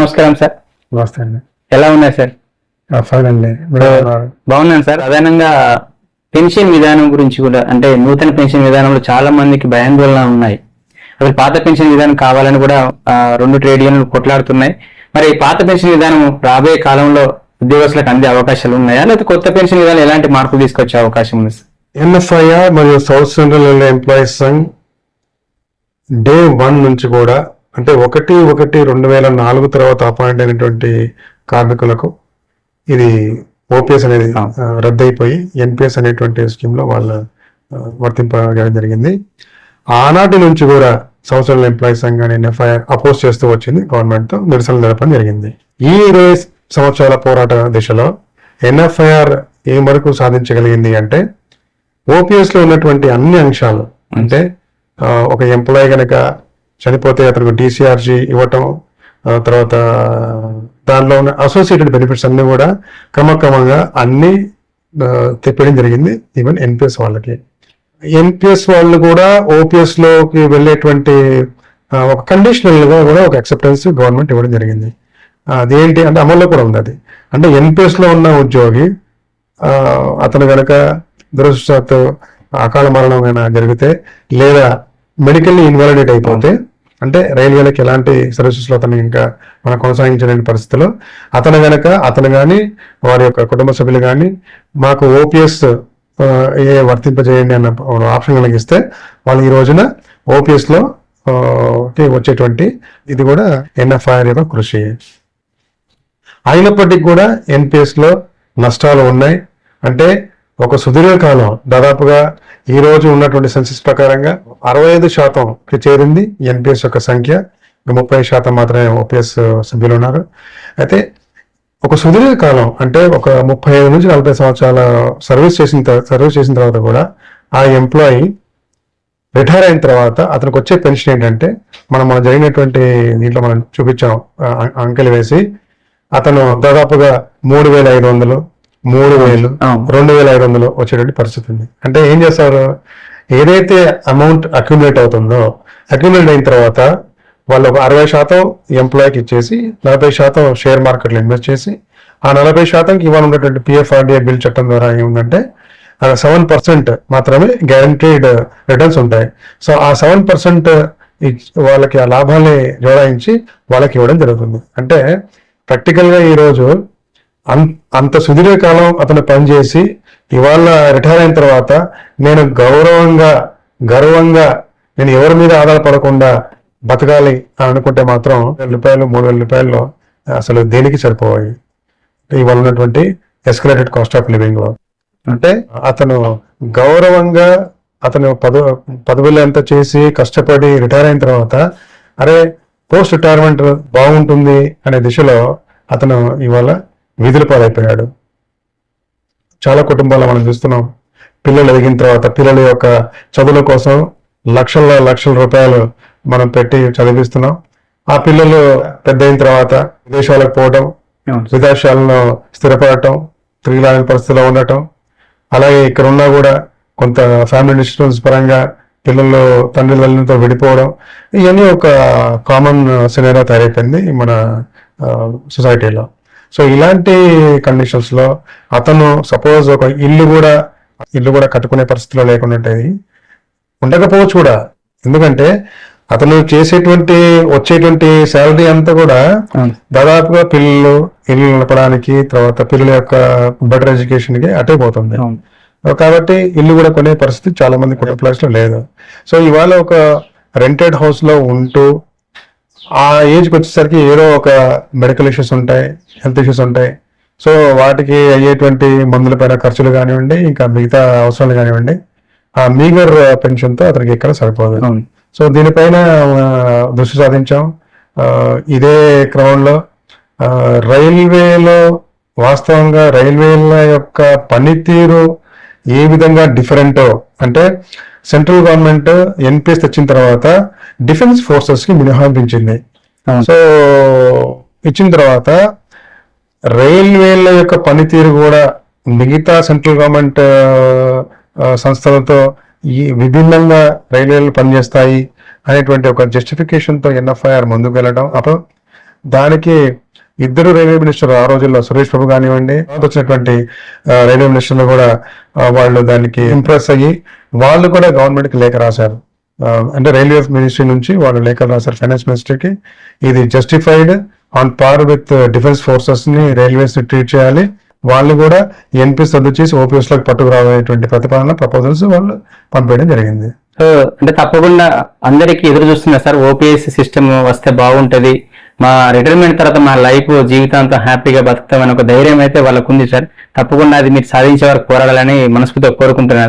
నమస్కారం సార్. నమస్తే అండి. ఎలా ఉన్నాయి సార్? అండి? బాగున్నాను సార్. అదనంగా పెన్షన్ విధానం గురించి కూడా అంటే నూతన పెన్షన్ విధానంలో చాలా మందికి భయాందోళన ఉన్నాయి. అసలు పాత పెన్షన్ విధానం కావాలని కూడా రెండు ట్రేడ్ యూనియన్లు కొట్లాడుతున్నాయి. మరి పాత పెన్షన్ విధానం రాబోయే కాలంలో ఉద్యోగస్తులకు అందే అవకాశాలు ఉన్నాయా? లేకపోతే కొత్త పెన్షన్ విధానం ఎలాంటి మార్పులు తీసుకొచ్చే అవకాశం ఉంది సార్? ఎన్ఎఫ్ఐఆర్ మరియు south central employees Sangh day one నుంచి కూడా అంటే ఒకటి ఒకటి రెండు వేల నాలుగు తర్వాత అపాయింట్ అయినటువంటి కార్మికులకు ఇది ఓపీఎస్ అనేది రద్దయిపోయి ఎన్పిఎస్ అనేటువంటి స్కీమ్లో వాళ్ళు ఆ, వర్తింపజేయడం జరిగింది. ఆనాటి నుంచి కూడా సౌత్ సెంట్రల్ ఎంప్లాయీస్ సంఘ్ అని ఎన్ఎఫ్ఐఆర్ అపోజ్ చేస్తూ వచ్చింది గవర్నమెంట్తో నిరసనలు జరపడం జరిగింది. ఈ ఇరవై సంవత్సరాల పోరాట దిశలో ఎన్ఎఫ్ఐఆర్ ఏ వరకు సాధించగలిగింది అంటే ఓపీఎస్లో ఉన్నటువంటి అన్ని అంశాలు అంటే ఒక ఎంప్లాయ్ గనక చనిపోతే అతనికి డీసీఆర్జీ ఇవ్వటం తర్వాత దానిలో ఉన్న అసోసియేటెడ్ బెనిఫిట్స్ అన్నీ కూడా క్రమక్రమంగా అన్నీ తెప్పడం జరిగింది. ఈవెన్ ఎన్పిఎస్ వాళ్ళకి. ఎన్పిఎస్ వాళ్ళు కూడా ఓపీఎస్లోకి వెళ్ళేటువంటి ఒక కండిషనల్గా కూడా ఒక అక్సెప్టెన్స్ గవర్నమెంట్ ఇవ్వడం జరిగింది. అదేంటి అంటే అమల్లో కూడా ఉంది అది. అంటే ఎన్పిఎస్లో ఉన్న ఉద్యోగి అతను కనుక దురదృష్టవశాత్తు అకాల మరణం అయినా జరిగితే లేదా మెడికల్లీ ఇన్వాలిడేట్ అయిపోతే అంటే రైల్వేలకు ఎలాంటి సర్వీసెస్లో అతను ఇంకా మనం కొనసాగించలేని పరిస్థితిలో అతను గనక అతను కానీ వారి యొక్క కుటుంబ సభ్యులు కానీ మాకు ఓపీఎస్ ఏ వర్తింపజేయండి అన్న ఆప్షన్ కలిగిస్తే వాళ్ళు ఈ రోజున ఓపీఎస్లో వచ్చేటువంటి ఇది కూడా ఎన్ఎఫ్ఐఆర్ యొక్క కృషి. అయినప్పటికీ కూడా ఎన్పిఎస్లో నష్టాలు ఉన్నాయి. అంటే ఒక సుదీర్ఘకాలం దాదాపుగా ఈ రోజు ఉన్నటువంటి సెన్సెస్ ప్రకారంగా అరవై ఐదు శాతం చేరింది ఎన్పిఎస్ యొక్క సంఖ్య. ముప్పై శాతం మాత్రమే ఓపీఎస్ సభ్యులు ఉన్నారు. అయితే ఒక సుదీర్ఘ కాలం అంటే ఒక ముప్పై ఐదు నుంచి నలభై సంవత్సరాల సర్వీస్ చేసిన సర్వీస్ చేసిన తర్వాత కూడా ఆ ఎంప్లాయీ రిటైర్ అయిన తర్వాత అతనికి వచ్చే పెన్షన్ ఏంటంటే మనం మన జరిగినటువంటి దీంట్లో మనం చూపించాం అంకెలు వేసి అతను దాదాపుగా మూడు వేల ఐదు వందలు మూడు వేలు. రెండు వేల ఐదు వందలు వచ్చేటువంటి పరిస్థితి ఉంది. అంటే ఏం చేస్తారు? ఏదైతే అమౌంట్ అక్యుములేట్ అవుతుందో అక్యుములేట్ అయిన తర్వాత వాళ్ళు ఒక అరవై శాతం ఎంప్లాయీకి ఇచ్చేసి నలభై శాతం షేర్ మార్కెట్లో ఇన్వెస్ట్ చేసి ఆ నలభై శాతంకి ఇవాళ ఉన్నటువంటి పిఎఫ్ఆర్డిఏ బిల్ చట్టం ద్వారా ఏముందంటే సెవెన్ పర్సెంట్ మాత్రమే గ్యారంటీడ్ రిటర్న్స్ ఉంటాయి. సో ఆ సెవెన్ పర్సెంట్ వాళ్ళకి ఆ లాభాన్ని జోడాయించి వాళ్ళకి ఇవ్వడం జరుగుతుంది. అంటే ప్రాక్టికల్గా ఈ రోజు అన్- అంత సుదీర్ఘ కాలం అతను పనిచేసి ఇవాళ రిటైర్ అయిన తర్వాత నేను గౌరవంగా గర్వంగా నేను ఎవరి మీద ఆధారపడకుండా బతకాలి అని అనుకుంటే మాత్రం వేల రూపాయలు మూడు వేల రూపాయలు అసలు దేనికి సరిపోవాలి? ఇవాళ ఉన్నటువంటి ఎస్కలేటెడ్ కాస్ట్ ఆఫ్ లివింగ్లో. అంటే? అతను గౌరవంగా అతను పదవి పదవులు ఎంత చేసి కష్టపడి రిటైర్ అయిన తర్వాత అరే పోస్ట్ రిటైర్మెంట్ బాగుంటుంది అనే దిశలో అతను ఇవాళ విధుల పాలైపోయాడు. చాలా కుటుంబాల్లో మనం చూస్తున్నాం పిల్లలు ఎదిగిన తర్వాత పిల్లల యొక్క చదువుల కోసం లక్షల లక్షల రూపాయలు మనం పెట్టి చదివిస్తున్నాం. ఆ పిల్లలు పెద్ద అయిన తర్వాత విదేశాలకు పోవడం అవును. విదేశాలను స్థిరపడటం తిరిగి రాని పరిస్థితిలో ఉండటం అలాగే ఇక్కడ ఉన్నా కూడా కొంత ఫ్యామిలీ డిస్టర్బెన్స్ పరంగా పిల్లలు తండ్రులతో విడిపోవడం ఇవన్నీ ఒక కామన్ సినేరియా తయారైపోయింది మన సొసైటీలో సో ఇలాంటి కండిషన్స్లో అతను సపోజ్ ఒక ఇల్లు కూడా ఇల్లు కూడా కట్టుకునే పరిస్థితిలో లేకుండా ఉండకపోవచ్చు కూడా. ఎందుకంటే అతను చేసేటువంటి వచ్చేటువంటి శాలరీ అంతా కూడా. దాదాపుగా పిల్లలు ఇల్లు నడపడానికి తర్వాత పిల్లల యొక్క బెటర్ ఎడ్యుకేషన్కి అటే పోతుంది. కాబట్టి ఇల్లు కూడా కొనే పరిస్థితి చాలా మంది కుటుంబ లో లేదు. సో ఇవాళ ఒక రెంటెడ్ హౌస్లో ఉంటూ ఆ ఏజ్కి వచ్చేసరికి ఏదో ఒక మెడికల్ ఇష్యూస్ ఉంటాయి హెల్త్ ఇష్యూస్ ఉంటాయి. సో వాటికి అయ్యేటువంటి మందుల పైన ఖర్చులు కానివ్వండి ఇంకా మిగతా అవసరాలు కానివ్వండి ఆ మీగర్ పెన్షన్తో అతనికి ఎక్కడ సరిపోదు. సో దీనిపైన దృష్టి సాధించాం. ఇదే క్రమంలో రైల్వేలో వాస్తవంగా రైల్వేల యొక్క పనితీరు ఏ విధంగా డిఫరెంటో అంటే సెంట్రల్ గవర్నమెంట్ ఎన్పిఎస్ తెచ్చిన తర్వాత డిఫెన్స్ ఫోర్సెస్కి. సో ఇచ్చిన తర్వాత రైల్వేల యొక్క పనితీరు కూడా మిగతా సెంట్రల్ గవర్నమెంట్ సంస్థలతో ఈ విభిన్నంగా రైల్వేలు పనిచేస్తాయి అనేటువంటి ఒక జస్టిఫికేషన్తో ఎన్ఎఫ్ఐఆర్ ముందుకు వెళ్ళడం అప్పుడు దానికి ఇద్దరు రైల్వే మినిస్టర్ ఆ రోజుల్లో సురేష్ ప్రభు కానివ్వండి వచ్చినటువంటి రైల్వే మినిస్టర్లు కూడా వాళ్ళు దానికి ఇంప్రెస్ అయ్యి వాళ్ళు కూడా గవర్నమెంట్కి లేఖ రాశారు. అంటే రైల్వే మినిస్ట్రీ నుంచి వాళ్ళు లేఖ రాశారు ఫైనాన్స్ మినిస్టర్కి. ఇది justified on par with defence ఫోర్సెస్ని railways treat చేయాలి. వాళ్ళు కూడా ఎన్పిఎస్ రద్దు చేసి ఓపీఎస్లోకి పట్టుకురావాలనేటువంటి ప్రతిపాదన ప్రపోజల్స్ వాళ్ళు పంపేయడం జరిగింది. సో అంటే తప్పకుండా అందరికీ ఎదురు చూస్తున్నారు సార్ ఓపీఎస్ సిస్టమ్ వస్తే బాగుంటది మా రిటైర్మెంట్ తర్వాత మా లైఫ్ జీవితాంతం హ్యాపీగా బతుకుతామని ఒక ధైర్యం అయితే వాళ్ళకు ఉంది సార్. తప్పకుండా అది మీరు సాధించే వరకు పోరాడాలని మనస్ఫూర్తిగా కోరుకుంటున్నారు